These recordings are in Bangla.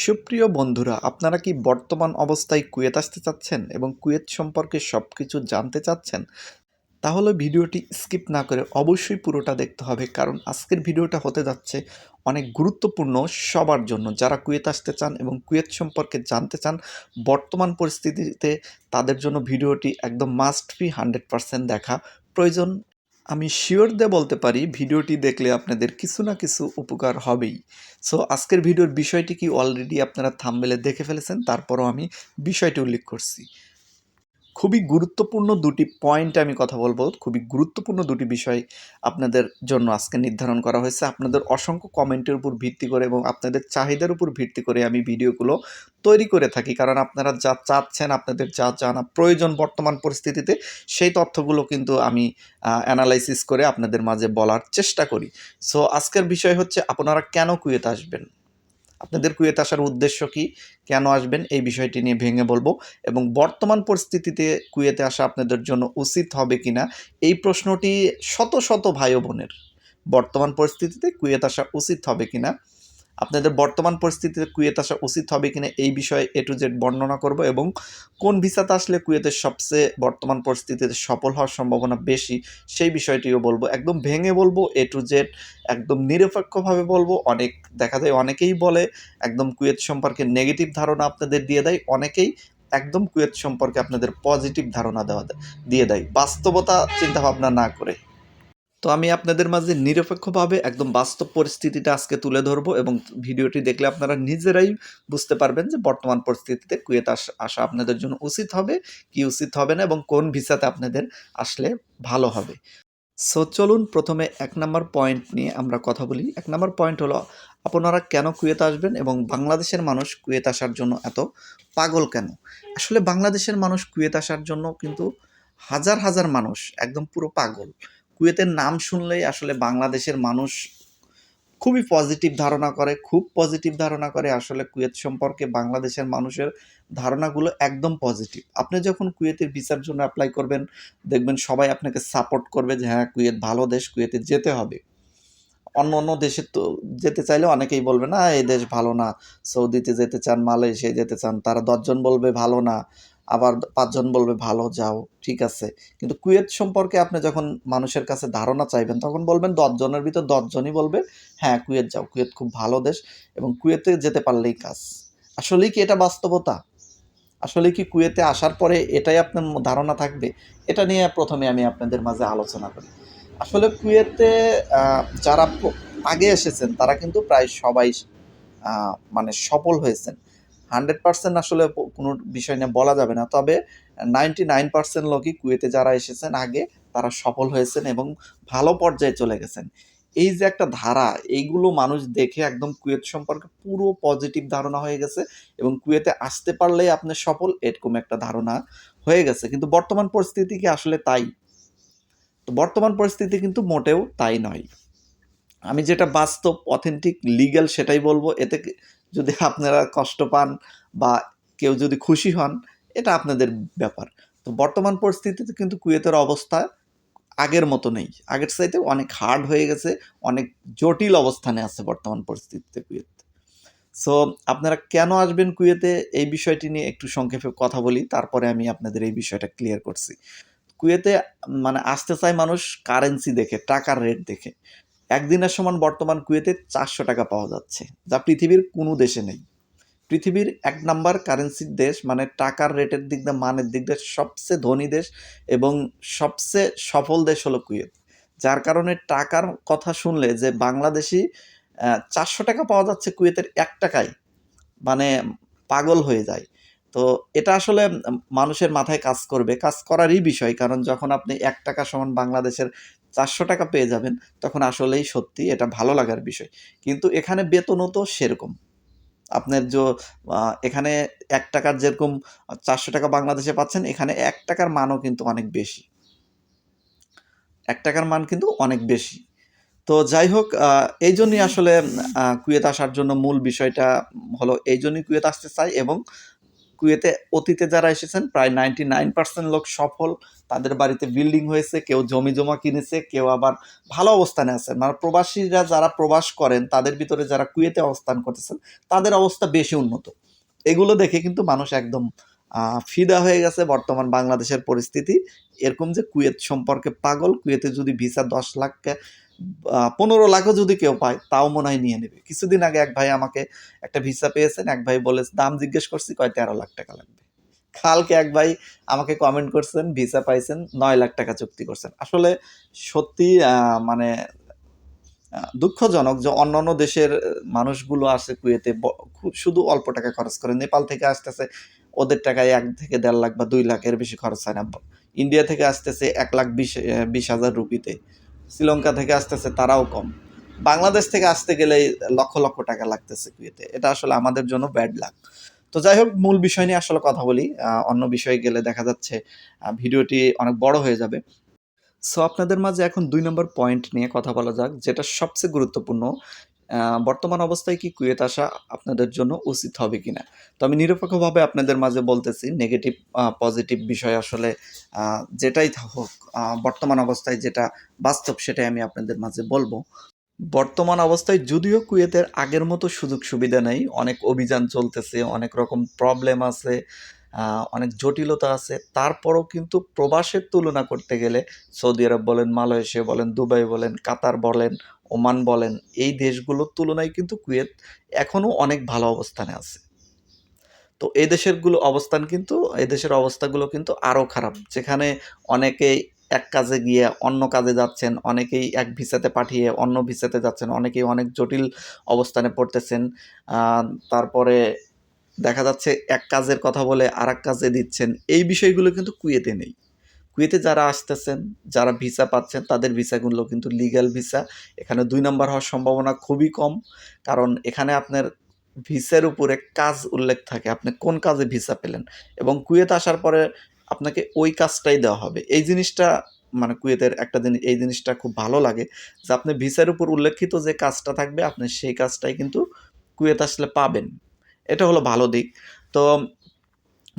সুপ্রিয় বন্ধুরা, আপনারা কি বর্তমান অবস্থায় কুয়েত আসতে চাচ্ছেন এবং কুয়েত সম্পর্কে সব কিছু জানতে চাচ্ছেন? তাহলে ভিডিওটি স্কিপ না করে অবশ্যই পুরোটা দেখতে হবে কারণ আজকের ভিডিওটা হতে যাচ্ছে অনেক গুরুত্বপূর্ণ সবার জন্য। যারা কুয়েত আসতে চান এবং কুয়েত সম্পর্কে জানতে চান, বর্তমান পরিস্থিতিতে তাদের জন্য ভিডিওটি একদম মাস্ট বি হান্ড্রেড পারসেন্ট দেখা প্রয়োজন। আমি শিওর দে বলতে পারি ভিডিওটি দেখলে আপনাদের কিছু না কিছু উপকার হবেই। সো আজকের ভিডিওর বিষয়টি কি অলরেডি আপনারা থামবেলে দেখে ফেলেছেন, তারপরও আমি বিষয়টি উল্লেখ করছি। খুবই গুরুত্বপূর্ণ দুটি পয়েন্ট আমি কথা বলব। খুবই গুরুত্বপূর্ণ দুটি বিষয় আপনাদের জন্য আজকে নির্ধারণ করা হয়েছে। আপনাদের অসংখ্য কমেন্টের উপর ভিত্তি করে এবং আপনাদের চাহিদার উপর ভিত্তি করে আমি ভিডিওগুলো তৈরি করে থাকি। কারণ আপনারা যা চাচ্ছেন, আপনাদের যা জানা প্রয়োজন বর্তমান পরিস্থিতিতে, সেই তথ্যগুলো কিন্তু আমি অ্যানালাইসিস করে আপনাদের মাঝে বলার চেষ্টা করি। সো আজকের বিষয় হচ্ছে, আপনারা কেন কুয়েত আসবেন? আপনাদের কুয়েত আসার উদ্দেশ্য কি? কেন আসবেন? এই বিষয়টি নিয়ে ভেঙে বলব। এবং বর্তমান পরিস্থিতিতে কুয়েতে আসা আপনাদের জন্য উচিত হবে কি না, এই প্রশ্নটি শত শত ভাই বোনের। বর্তমান পরিস্থিতিতে কুয়েত আসা উচিত হবে কিনা আপনাদের বর্তমান পরিস্থিতিতে কুয়েত আসা উচিত হবে কিনা এই বিষয়ে এ টু জেড বর্ণনা করব এবং কোন ভিসাতে আসলে কুয়েতের সবচেয়ে বর্তমান পরিস্থিতিতে সফল হওয়ার সম্ভাবনা বেশি সেই বিষয়টিও বলব। একদম ভেঙে বলব, এ টু জেড একদম নিরপেক্ষভাবে বলব। অনেক দেখা যায় অনেকেই বলে, একদম কুয়েত সম্পর্কে নেগেটিভ ধারণা আপনাদের দিয়ে দেয়, অনেকেই একদম কুয়েত সম্পর্কে আপনাদের পজিটিভ ধারণা দেওয়া দেয় দিয়ে। বাস্তবতা চিন্তাভাবনা না করে। তো আমি আপনাদের মাঝে নিরপেক্ষভাবে একদম বাস্তব পরিস্থিতিটা আজকে তুলে ধরবো এবং ভিডিওটি দেখলে আপনারা নিজেরাই বুঝতে পারবেন যে বর্তমান পরিস্থিতিতে কুয়েত আসা আপনাদের জন্য উচিত হবে, কি উচিত হবে না এবং কোন ভিসাতে আপনাদের আসলে ভালো হবে। সো চলুন প্রথমে এক নম্বর পয়েন্ট নিয়ে আমরা কথা বলি। এক নম্বর পয়েন্ট হলো, আপনারা কেন কুয়েত আসবেন এবং বাংলাদেশের মানুষ কুয়েত আসার জন্য এত পাগল কেন? আসলে বাংলাদেশের মানুষ কুয়েত আসার জন্য কিন্তু হাজার হাজার মানুষ একদম পুরো পাগল। কুয়েতের নাম শুনলেই আসলে বাংলাদেশের মানুষ খুবই পজিটিভ ধারণা করে, খুব পজিটিভ ধারণা করে আসলে কুয়েত সম্পর্কে বাংলাদেশের মানুষের ধারণাগুলো একদম পজিটিভ আপনি যখন কুয়েতের ভিসার জন্য অ্যাপ্লাই করবেন, দেখবেন সবাই আপনাকে সাপোর্ট করবে যে হ্যাঁ কুয়েত ভালো দেশ, কুয়েতে যেতে হবে। অন্য অন্য দেশে তো যেতে চাইলে অনেকেই বলবে, না, এই দেশ ভালো না। সৌদিতে যেতে চান, মালয়েশিয়ায় যেতে চান, তারা দশজন বলবে ভালো না। আবার পাঁচজন বলবে, ভালো, যাও, ঠিক আছে। কিন্তু কুয়েত সম্পর্কে আপনি যখন মানুষের কাছে ধারণা চাইবেন, তখন বলবেন দশজনের ভিতর দশজনই বলবে হ্যাঁ কুয়েত যাও, কুয়েত খুব ভালো দেশ এবং কুয়েতে যেতে পারলেই কাজ। আসলেই কি এটা বাস্তবতা? আসলে কি কুয়েতে আসার পরে এটাই আপনার ধারণা থাকবে? এটা নিয়ে প্রথমে আমি আপনাদের মাঝে আলোচনা করি। আসলে কুয়েতে যারা আগে এসেছেন, তারা কিন্তু প্রায় সবাই মানে সফল হয়েছেন। হান্ড্রেড পার্সেন্ট আসলে কোনো বিষয় নিয়ে বলা যাবে না। তবে নাইনটি নাইন পার্সেন্ট লোকই কুয়েতে যারা এসেছেন আগে, তারা সফল হয়েছেন এবং ভালো পর্যায়ে চলে গেছেন। এই যে একটা ধারা, এইগুলো মানুষ দেখে একদম কুয়েত সম্পর্কে পুরো পজিটিভ ধারণা হয়ে গেছে এবং কুয়েতে আসতে পারলেই আপনি সফল, এরকম একটা ধারণা হয়ে গেছে। কিন্তু বর্তমান পরিস্থিতি কি আসলে তাই? তো বর্তমান পরিস্থিতি কিন্তু মোটেও তাই নয়। আমি যেটা বাস্তব অথেন্টিক লিগ্যাল সেটাই বলব। এতে যদি আপনারা কষ্ট পান বা কেউ যদি খুশি হন, এটা আপনাদের ব্যাপার। তো বর্তমান পরিস্থিতিতে কিন্তু কুয়েতের অবস্থা আগের মতো নেই। আগের চাইতে অনেক হার্ড হয়ে গেছে, অনেক জটিল অবস্থানে আছে বর্তমান পরিস্থিতিতে কুয়েত। সো আপনারা কেন আসবেন কুয়েতে? এই বিষয়টি নিয়ে একটু সংক্ষেপে কথা বলি, তারপরে আমি আপনাদের এই বিষয়টা ক্লিয়ার করছি। কুয়েতে মানে আসতে চায় মানুষ কারেন্সি দেখে, টাকার রেট দেখে। একদিনের সমান বর্তমান কুয়েতে চারশো টাকা পাওয়া যাচ্ছে, যা পৃথিবীর কোনো দেশে নেই। পৃথিবীর এক নাম্বার কারেন্সির দেশ মানে টাকার রেটের দিক দিয়ে, মানের দিক দিয়ে সবচেয়ে ধনী দেশ এবং সবচেয়ে সফল দেশ হলো কুয়েত, যার কারণে টাকার কথা শুনলে যে বাংলাদেশি চারশো টাকা পাওয়া যাচ্ছে কুয়েতের এক টাকায় মানে পাগল হয়ে যায়। তো এটা আসলে মানুষের মাথায় কাজ করবে, কাজ করারই বিষয়, কারণ যখন আপনি এক টাকা সমান বাংলাদেশের চারশো টাকা পেয়ে যাবেন, তখন আসলেই সত্যি এটা ভালো লাগার বিষয়। কিন্তু এখানে বেতনও তো সেরকম। আপনার যে এখানে এক টাকার যেরকম চারশো টাকা বাংলাদেশে পাচ্ছেন, এখানে এক টাকার মানও কিন্তু অনেক বেশি। এক টাকার মান কিন্তু অনেক বেশি। তো যাই হোক এই জন্যই আসলে কুয়েত আসার জন্য মূল বিষয়টা হলো, এই জন্যই কুয়েত আসতে চাই এবং কুয়েতে অতীতে যারা এসেছেন, প্রায় নাইনটি নাইন পার্সেন্ট লোক সফল। তাদের বাড়িতে বিল্ডিং হয়েছে, কেউ জমি জমা কিনেছে, কেউ আবার ভালো অবস্থানে আছেন। মানে প্রবাসীরা যারা প্রবাস করেন, তাদের ভিতরে যারা কুয়েতে অবস্থান করতেছেন, তাদের অবস্থা বেশি উন্নত। এগুলো দেখে কিন্তু মানুষ একদম ফিদা হয়ে গেছে বর্তমান বাংলাদেশের পরিস্থিতি। এরকম যে কুয়েত সম্পর্কে পাগল, কুয়েতে যদি ভিসা দশ লাখ পনেরো লাখও যদি কেউ পায়, তাও মনে হয় নিয়ে নেবে। কিছুদিন আগে এক ভাই আমাকে একটা ভিসা পেয়েছেন, এক ভাই বলে, দাম জিজ্ঞেস করছি, কয়, তেরো লাখ টাকা লাগবে? কালকে এক ভাই আমাকে কমেন্ট করছেন ভিসা পাইছেন, নয় লাখ টাকা চুক্তি করছেন। আসলে সত্যি মানে দুঃখজনক যে অন্যান্য দেশের মানুষগুলো আসে কুয়েতে শুধু অল্প টাকা খরচ করে। নেপাল থেকে আসতেছে, ওদের টাকায় এক থেকে দেড় লাখ বা দুই লাখের বেশি খরচ হয় না। ইন্ডিয়া থেকে আসতেছে এক লাখ বিশ বিশ হাজার রুপিতে। শ্রীলঙ্কা থেকে আসতেছে, তারাও কম। বাংলাদেশ থেকে আসতে গেলে লক্ষ লক্ষ টাকা লাগতেছে কুয়েতে। এটা আসলে আমাদের জন্য ব্যাড লাক তো যাই হোক, মূল বিষয় নিয়ে আসলে কথা বলি। অন্য বিষয়ে গেলে দেখা যাচ্ছে ভিডিওটি অনেক বড় হয়ে যাবে। সো আপনাদের মাঝে এখন দুই নম্বর পয়েন্ট নিয়ে কথা বলা যাক, যেটা সবচেয়ে গুরুত্বপূর্ণ। বর্তমান অবস্থায় কি কুয়েত আসা আপনাদের জন্য উচিত হবে কিনা? তো আমি নিরপেক্ষভাবে আপনাদের মাঝে বলতেছি নেগেটিভ পজিটিভ বিষয় আসলে যেটাই হোক বর্তমান অবস্থায় যেটা বাস্তব সেটাই আমি আপনাদের মাঝে বলব। বর্তমান অবস্থায় যদিও কুয়েতের আগের মতো সুযোগ সুবিধা নেই, অনেক অভিযান চলতেছে, অনেক রকম প্রবলেম আছে অনেক জটিলতা আছে, তারপরও কিন্তু প্রবাসের তুলনা করতে গেলে সৌদি আরব বলেন, মালয়েশিয়া বলেন, দুবাই বলেন, কাতার বলেন ওমান বলেন, এই দেশগুলোর তুলনায় কিন্তু কুয়েত এখনও অনেক ভালো অবস্থানে আছে। তো এই দেশেরগুলো অবস্থান কিন্তু, এই দেশের অবস্থাগুলো কিন্তু আরও খারাপ। যেখানে অনেকেই এক কাজে গিয়ে অন্য কাজে যাচ্ছেন, অনেকেই এক ভিসাতে পাঠিয়ে অন্য ভিসাতে যাচ্ছেন, অনেকেই অনেক জটিল অবস্থানে পড়তেছেন। তারপরে দেখা যাচ্ছে এক কাজের কথা বলে আর কাজে দিচ্ছেন। এই বিষয়গুলো কিন্তু কুয়েতে নেই। কুয়েতে যারা আসতেছেন, যারা ভিসা পাচ্ছেন, তাদের ভিসাগুলো কিন্তু লিগ্যাল ভিসা এখানে দুই নম্বর হওয়ার সম্ভাবনা খুবই কম, কারণ এখানে আপনার ভিসার উপরে কাজ উল্লেখ থাকে, আপনি কোন কাজে ভিসা পেলেন। এবং কুয়েত আসার পরে আপনাকে ওই কাজটাই দেওয়া হবে। এই জিনিসটা মানে কুয়েতের একটা জিনিস, এই জিনিসটা খুব ভালো লাগে যে আপনি ভিসার উপর উল্লেখিত যে কাজটা থাকবে, আপনি সেই কাজটাই কিন্তু কুয়েত আসলে পাবেন। এটা হলো ভালো দিক। তো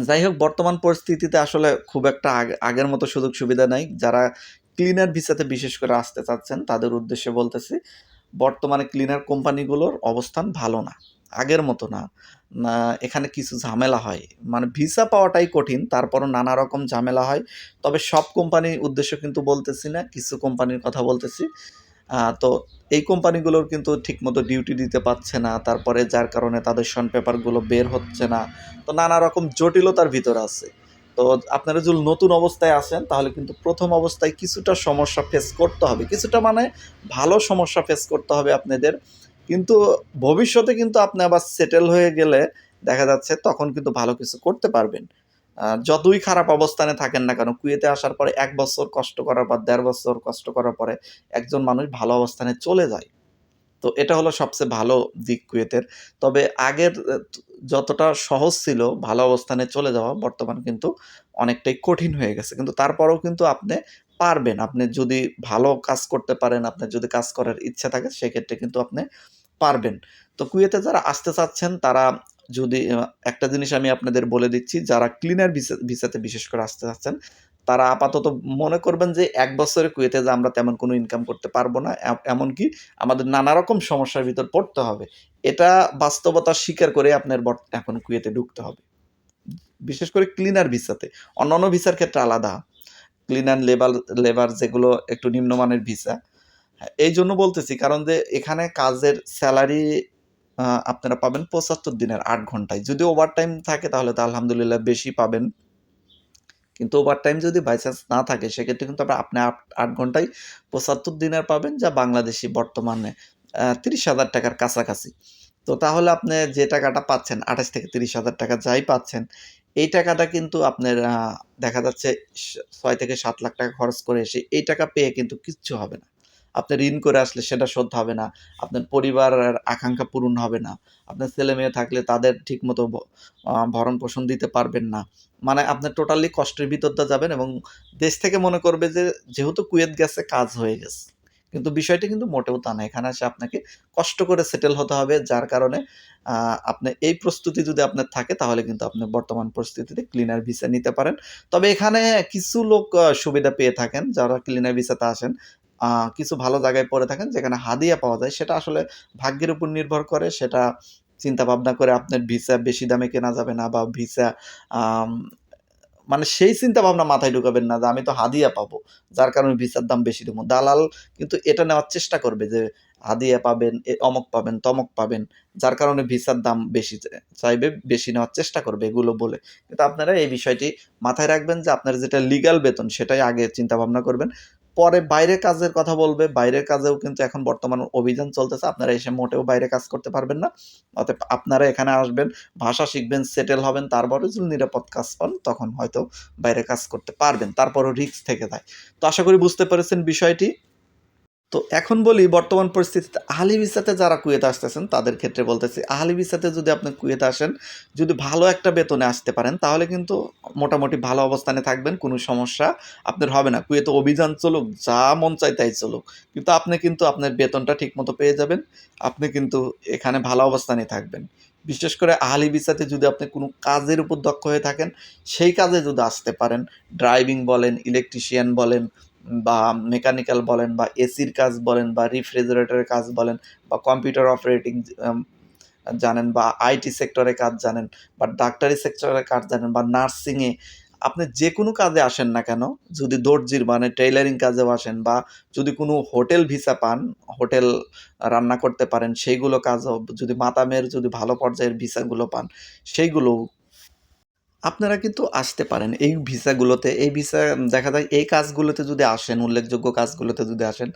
যাই হোক, বর্তমান পরিস্থিতিতে আসলে খুব একটা আগে- আগের মতো সুযোগ সুবিধা নাই। যারা ক্লিনার ভিসাতে বিশেষ করে আসতে চাচ্ছেন, তাদের উদ্দেশ্যে বলতেছি, বর্তমানে ক্লিনার কোম্পানিগুলোর অবস্থান ভালো না, আগের মতো না। এখানে কিছু ঝামেলা হয়। মানে ভিসা পাওয়াটাই কঠিন, তারপরও নানা রকম ঝামেলা হয়। তবে সব কোম্পানির উদ্দেশ্য কিন্তু বলতেছি না, কিছু কোম্পানির কথা বলতেছি। তো এই কোম্পানিগুলোর কিন্তু ঠিকমতো ডিউটি দিতে পারছে না, তারপরে যার কারণে তাদের শন পেপারগুলো বের হচ্ছে না, তো নানা রকম জটিলতার ভিতর আছে। তো আপনারা যদি নতুন অবস্থায় আসেন, তাহলে কিন্তু প্রথম অবস্থায় কিছুটা সমস্যা ফেস করতে হবে। কিছুটা মানে ভালো সমস্যা ফেস করতে হবে আপনাদের। কিন্তু ভবিষ্যতে কিন্তু আপনি আবার সেটেল হয়ে গেলে দেখা যাচ্ছে তখন কিন্তু ভালো কিছু করতে পারবেন। যতই খারাপ অবস্থানে থাকেন না কেন, কুয়েতে আসার পরে এক বছর কষ্ট করার পর, দেড় বছর কষ্ট করার পরে একজন মানুষ ভালো অবস্থানে চলে যায়। তো এটা হলো সবচেয়ে ভালো দিক কুয়েতের। তবে আগের যতটা সহজ ছিল ভালো অবস্থানে চলে যাওয়া, বর্তমান কিন্তু অনেকটাই কঠিন হয়ে গেছে। কিন্তু তারপরেও কিন্তু আপনি পারবেন। আপনি যদি ভালো কাজ করতে পারেন আপনার যদি কাজ করার ইচ্ছা থাকে, সেক্ষেত্রে কিন্তু আপনি পারবেন। তো কুয়েতে যারা আসতে চাচ্ছেন, তারা যদি একটা জিনিস আমি আপনাদের বলে দিচ্ছি, যারা ক্লিনার ভিসা ভিসাতে বিশেষ করে আসতে চাচ্ছেন, তারা আপাতত মনে করবেন যে এক বছরে কুয়েতে যে আমরা তেমন কোনো ইনকাম করতে পারব না এমনকি আমাদের নানা রকম সমস্যার ভিতর পড়তে হবে। এটা বাস্তবতা স্বীকার করে আপনার এখন কুয়েতে ঢুকতে হবে। বিশেষ করে ক্লিনার ভিসাতে অন্যান্য ভিসার ক্ষেত্রে আলাদা। ক্লিনার লেবার লেবার যেগুলো একটু নিম্নমানের ভিসা এই জন্য বলতেছি, কারণ যে এখানে কাজের স্যালারি আপনারা পাবেন পঁচাত্তর দিনের আট ঘন্টায়। যদি ওভার টাইম থাকে তাহলে তো আলহামদুলিল্লাহ বেশি পাবেন। কিন্তু ওভার টাইম যদি বাই চান্স না থাকে, সেক্ষেত্রে কিন্তু আবার আপনি আট আট ঘন্টায় পঁচাত্তর দিনের পাবেন, যা বাংলাদেশি বর্তমানে তিরিশ হাজার টাকার কাছাকাছি। তো তাহলে আপনি যে টাকাটা পাচ্ছেন, আঠাশ থেকে তিরিশ হাজার টাকা যাই পাচ্ছেন, এই টাকাটা কিন্তু আপনার দেখা যাচ্ছে ছয় থেকে সাত লাখ টাকা খরচ করে এসে এই টাকা পেয়ে কিন্তু কিচ্ছু হবে না। আপনি ঋণ করে আসলে সেটা শোধ হবে না। আপনার পরিবারের আকাঙ্ক্ষা পূরণ হবে না। আপনার ছেলে মেয়ে থাকলে তাদের ঠিকমতো ভরণ পোষণ দিতে পারবেন না। মানে আপনি টোটালি কষ্টের ভিতরটা যাবেন এবং দেশ থেকে মনে করবে যে, যেহেতু কুয়েত গেছে, কাজ হয়ে গেছে। কিন্তু বিষয়টি কিন্তু মোটেও তা না। এখানে এসে আপনাকে কষ্ট করে সেটেল হতে হবে, যার কারণে আপনি এই প্রস্তুতি যদি আপনার থাকে, তাহলে কিন্তু আপনি বর্তমান পরিস্থিতিতে ক্লিনার ভিসা নিতে পারেন। তবে এখানে কিছু লোক সুবিধা পেয়ে থাকেন। যারা ক্লিনার ভিসাতে আসেন কিছু ভালো জায়গায় পড়ে থাকেন যেখানে হাদিয়া পাওয়া যায়, সেটা আসলে ভাগ্যের উপর নির্ভর করে, সেটা চিন্তা ভাবনা করে আপনার ভিসা বেশি দামে কেনা যাবে না বা ভিসা মানে সেই চিন্তা ভাবনা মাথায় ঢুকাবেন না যে আমি তো হাদিয়া পাবো, যার কারণে ভিসার দাম বেশি দেবো। দালাল কিন্তু এটা নেওয়ার চেষ্টা করবে যে হাদিয়া পাবেন অমক পাবেন, তমক পাবেন, যার কারণে ভিসার দাম বেশি চাইবে, বেশি নেওয়ার চেষ্টা করবে এগুলো বলে। কিন্তু আপনারা এই বিষয়টি মাথায় রাখবেন যে আপনার যেটা লিগ্যাল বেতন সেটাই আগে চিন্তা ভাবনা করবেন। পরে বাইরে কাজের কথা বলবে, বাইরের কাজেও কিন্তু এখন বর্তমান অভিযান চলতেছে, আপনারা এসে মোটেও বাইরে কাজ করতে পারবেন না। অতএব আপনারা এখানে আসবেন, ভাষা শিখবেন সেটেল হবেন, তারপরে যদি নিরাপদ কাজ পান, তখন হয়তো বাইরে কাজ করতে পারবেন, তারপরও রিস্ক থেকে যায়। তো আশা করি বুঝতে পেরেছেন বিষয়টি। তো এখন বলি, বর্তমান পরিস্থিতিতে আহলি ভিসাতে যারা কুয়েতে আসতেছেন, তাদের ক্ষেত্রে বলতেছি আহলি ভিসাতে যদি আপনি কুয়েতে আসেন, যদি ভালো একটা বেতনে আসতে পারেন, তাহলে কিন্তু মোটামুটি ভালো অবস্থানে থাকবেন, কোনো সমস্যা আপনার হবে না। কুয়েতে অভিযান চলুক, যা মন চাই তাই চলুক। কিন্তু আপনি কিন্তু আপনার বেতনটা ঠিকমতো পেয়ে যাবেন, আপনি কিন্তু এখানে ভালো অবস্থানে থাকবেন। বিশেষ করে আহলি ভিসাতে যদি আপনি কোনো কাজের উপর দক্ষ হয়ে থাকেন, সেই কাজে যদি আসতে পারেন, ড্রাইভিং বলেন, ইলেকট্রিশিয়ান বলেন বা মেকানিক্যাল বলেন বা এসির কাজ বলেন বা রিফ্রিজারেটরের কাজ বলেন বা কম্পিউটার অপারেটিং জানেন বা আইটি সেক্টরে কাজ জানেন বা ডাক্তারি সেক্টরে কাজ জানেন বা নার্সিংয়ে আপনি যে কোনো কাজে আসেন না কেন, যদি দর্জির মানে টেইলারিং কাজেও আসেন বা যদি কোনো হোটেল ভিসা পান হোটেল রান্না করতে পারেন, সেইগুলো কাজও, যদি মাতামের যদি ভালো পর্যায়ের ভিসাগুলো পান, সেইগুলো আপনারা কিন্তু আসতে পারেন এই ভিসাগুলোতে। এই ভিসা, দেখা যায় এই কাজগুলোতে যদি আসেন, উল্লেখযোগ্য কাজগুলোতে যদি আসেন,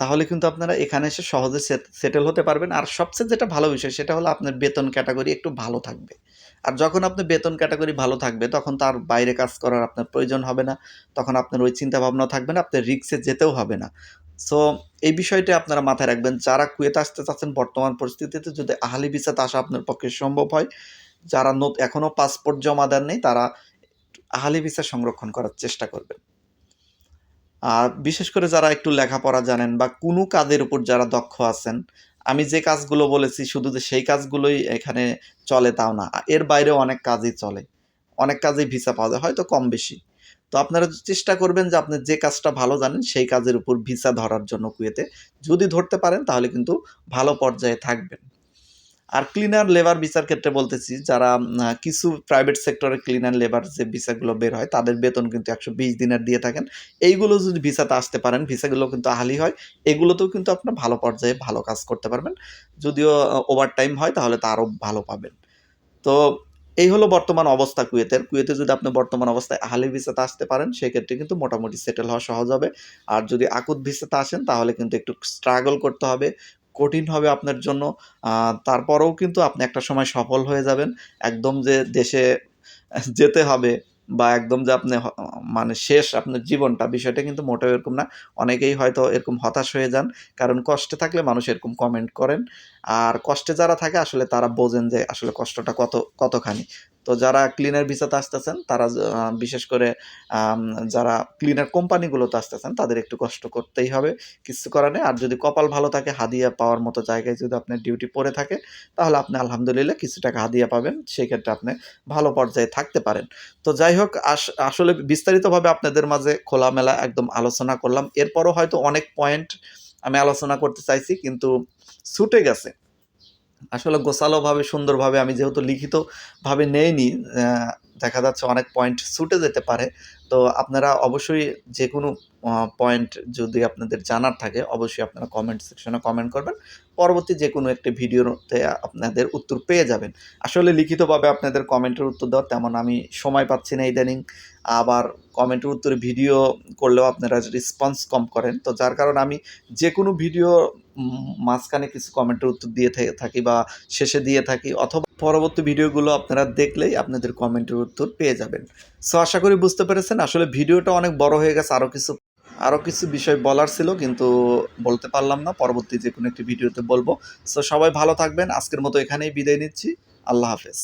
তাহলে কিন্তু আপনারা এখানে এসে সহজে সেটেল হতে পারবেন। আর সবচেয়ে যেটা ভালো বিষয়, সেটা হলো আপনার বেতন ক্যাটাগরি একটু ভালো থাকবে। আর যখন আপনার বেতন ক্যাটাগরি ভালো থাকবে, তখন তার বাইরে কাজ করার আপনার প্রয়োজন হবে না। তখন আপনার ওই চিন্তা ভাবনা থাকবে না আপনার রিক্সে যেতেও হবে না। সো, এই বিষয়টা আপনারা মাথায় রাখবেন। যারা কুয়েতে আসতে চাচ্ছেন, বর্তমান পরিস্থিতিতে যদি আহলি ভিসাতে আসা আপনার পক্ষে সম্ভব হয় যারা এখনও পাসপোর্ট জমা দেন নেই, তারা আহলি ভিসা সংরক্ষণ করার চেষ্টা করবেন। আর বিশেষ করে যারা একটু লেখাপড়া জানেন বা কোনো কাজের উপর যারা দক্ষ আছেন, আমি যে কাজগুলো বলেছি শুধু যে সেই কাজগুলোই এখানে চলে তাও না, এর বাইরেও অনেক কাজই চলে। অনেক কাজেই ভিসা পাওয়া যায়, হয়তো কম বেশি। তো আপনারা চেষ্টা করবেন যে আপনি যে কাজটা ভালো জানেন, সেই কাজের উপর ভিসা ধরার জন্য কুয়েতে। যদি ধরতে পারেন, তাহলে কিন্তু ভালো পর্যায়ে থাকবেন। আর ক্লিনার লেবার ভিসার ক্ষেত্রে বলতেছি, যারা কিছু প্রাইভেট সেক্টরে ক্লিনার লেবার যে ভিসাগুলো বের হয়, তাদের বেতন কিন্তু একশো বিশ দিনের দিয়ে থাকেন। এইগুলো যদি ভিসাতে আসতে পারেন, ভিসাগুলো কিন্তু আহালি হয়। এগুলোতেও কিন্তু আপনার ভালো পর্যায়ে ভালো কাজ করতে পারবেন। যদিও ওভার টাইম হয়, তাহলে তা আরও ভালো পাবেন। তো এই হলো বর্তমান অবস্থা কুয়েতের। কুয়েতে যদি আপনি বর্তমান অবস্থায় আহালি ভিসাতে আসতে পারেন, সেক্ষেত্রে কিন্তু মোটামুটি সেটেল হওয়া সহজ হবে। আর যদি আকুত ভিসাতে আসেন, তাহলে কিন্তু একটু স্ট্রাগল করতে হবে। কঠিন হবে আপনার জন্য। তারপরেও কিন্তু আপনি একটা সময় সফল হয়ে যাবেন। একদম যে দেশে যেতে হবে বা একদম যে আপনি মানে শেষ আপনার জীবনটা, বিষয়টা কিন্তু মোটেও এরকম না। অনেকেই হয়তো এরকম হতাশ হয়ে যান। কারণ কষ্টে থাকলে মানুষ এরকম কমেন্ট করেন। আর কষ্টে যারা থাকে, আসলে তারা বোঝেন যে আসলে কষ্টটা কত, কতখানি। তো যারা ক্লিনার ভিসাতে আসতেছেন, তারা বিশেষ করে যারা ক্লিনার কোম্পানিগুলোতে আসতেছেন, তাদের একটু কষ্ট করতেই হবে, কিছু করার নেই। আর যদি কপাল ভালো থাকে, হাদিয়া পাওয়ার মতো জায়গায় যদি আপনার ডিউটি পড়ে থাকে, তাহলে আপনি আলহামদুলিল্লাহ কিছু টাকা হাদিয়া পাবেন, সেক্ষেত্রে আপনি ভালো পর্যায়ে থাকতে পারেন। তো যাই হোক, আস- আসলে বিস্তারিতভাবে আপনাদের মাঝে খোলামেলা একদম আলোচনা করলাম। এরপরও হয়তো অনেক পয়েন্ট আমি আলোচনা করতে চাইছি, কিন্তু ছুটে গেছে। আসলে গোছালোভাবে সুন্দরভাবে আমি যেহেতু লিখিতভাবে নেইনি দেখা যাচ্ছে অনেক পয়েন্ট ছুটে যেতে পারে। তো আপনারা অবশ্যই যে কোনো পয়েন্ট যদি আপনাদের জানার থাকে, অবশ্যই আপনারা কমেন্ট সেকশনে কমেন্ট করবেন। পরবর্তী যে কোনো একটি ভিডিওতে আপনাদের উত্তর পেয়ে যাবেন। আসলে লিখিতভাবে আপনাদের কমেন্টের উত্তর দেওয়ার তেমন আমি সময় পাচ্ছি না ইদানিং। আবার কমেন্টের উত্তরে ভিডিও করলেও আপনারা রেসপন্স কম করেন। তো যার কারণে আমি যে কোনো ভিডিও মাঝখানে কিছু কমেন্টের উত্তর দিয়ে থাকি বা শেষে দিয়ে থাকি অথবা পরবর্তী ভিডিওগুলো আপনারা দেখলেই আপনাদের কমেন্টের উত্তর পেয়ে যাবেন। সো আশা করি বুঝতে পেরেছেন। আসলে ভিডিওটা অনেক বড় হয়ে গেছে আরও কিছু আরও কিছু বিষয় বলার ছিল, কিন্তু বলতে পারলাম না। পরবর্তী যে কোনো একটি ভিডিওতে বলব। সো সবাই ভালো থাকবেন। আজকের মতো এখানেই বিদায় নিচ্ছি। আল্লাহ হাফেজ।